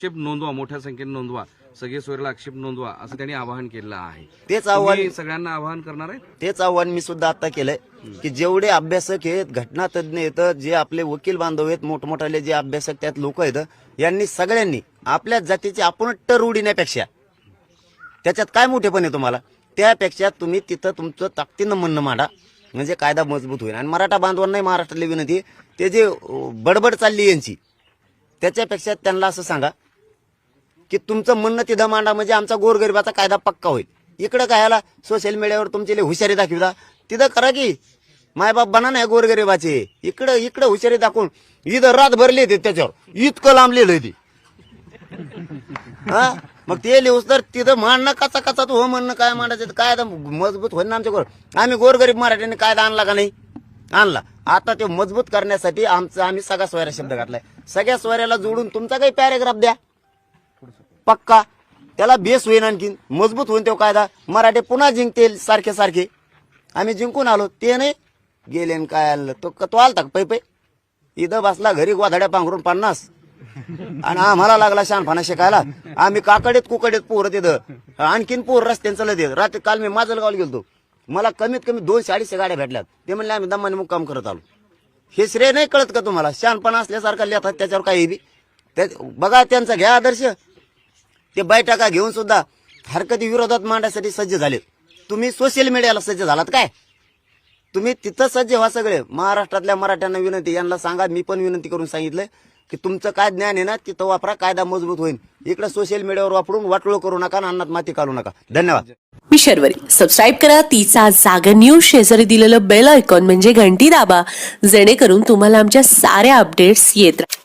आक्षेप नोंदवा मोठ्या संख्येने नोंदवा. सगळे सोयऱ्याला आक्षेप नोंदवा असं त्यांनी आवाहन केलेलं आहे. तेच आव्हान तुम्ही सगळ्यांना आवाहन करणार आहे? तेच आव्हान मी सुद्धा आता केलंय की जेवढे अभ्यासक आहेत घटना तज्ज्ञ आहेत जे आपले वकील बांधव आहेत मोठमोठाले जे अभ्यासक त्यात लोक आहेत यांनी सगळ्यांनी आपल्या जातीची आपण टर उडीण्यापेक्षा त्याच्यात काय मोठेपण आहे तुम्हाला? त्यापेक्षा तुम्ही तिथं तुमचं ताकदीनं म्हणणं मांडा म्हणजे कायदा मजबूत होईल. आणि मराठा बांधवांनाही महाराष्ट्रातली विनंती आहे, ते जे अं, बडबड चालली यांची त्याच्यापेक्षा त्यांना असं सांगा की तुमचं म्हणणं तिथं मांडा म्हणजे आमचा गोरगरिबाचा कायदा पक्का होईल. इकडं काय आला सोशल मीडियावर तुमची हुशारी दाखविता तिथं करा की मायबाप बना नाही गोरगरिबाचे. इकडं इकडं हुशारी दाखवून. इथं रात भरली ते त्याच्यावर. इतकं लांबलेलं लिहिलंय ते. हा? मग ते लिहूस तर तिथं मांडणं कचा कचा हो म्हणणं काय मांडायचं कायदा मजबूत होईल ना आमच्याकडं आम्ही गोरगरीब मराठ्यांनी कायदा आणला का नाही? आणला. आता ते मजबूत करण्यासाठी आमचं आम्ही सगळा सोयरा शब्द घातलाय. सगळ्या स्वैऱ्याला जोडून तुमचा काही पॅरेग्राफ द्या. पक्का? त्याला बेस होईन आणखीन. मजबूत होईन तो कायदा. मराठी पुन्हा जिंकतील सारखे सारखे. आम्ही जिंकून आलो. ते नाही. गेले काय आणलं? तो तो आलता का? पै पै. इथं बसला घरी गोधाड्या पांघरून पन्नास. आणि आम्हाला लागला शहाणपणा शिकायला. आम्ही काकडीत कुकडीत पोरं तिथं. आणखीन पोर रस्त्यांचं चालत रात्री काल मी माझं गावाला गेलतो. मला कमीत कमी दोनशे अडीचशे गाड्या भेटल्यात. ते म्हणले आम्ही दमाने मुक्काम करत आलो. हे श्रेय नाही कळत का तुम्हाला? शहाणपणा असल्यासारखा लिहतात त्याच्यावर काही बी. त्या- बघा त्यांचा घ्या आदर्श. ते बैठका घेऊन सुद्धा हरकती विरोधात मांडण्यासाठी सज्ज झाले. तुम्ही सोशल मीडियाला सज्ज झालात काय? तुम्ही तिथं सज्ज व्हा सगळे. महाराष्ट्रातल्या मराठ्यांना विनंती यांना सांगा मी पण विनंती करून सांगितलंय की तुमचं काय ज्ञान आहे ना तिथं वापरा कायदा मजबूत होईल इकडे सोशल मीडियावर वापरून वाटोळ करू नका अन्नात माती घालू नका. धन्यवाद. मी शर्वरी. सबस्क्राईब करा तिचा जागर न्यूज शेजारी दिलेलं बेल आयकॉन म्हणजे घंटी दाबा. जेणेकरून तुम्हाला आमच्या साऱ्या अपडेट्स येत राहतात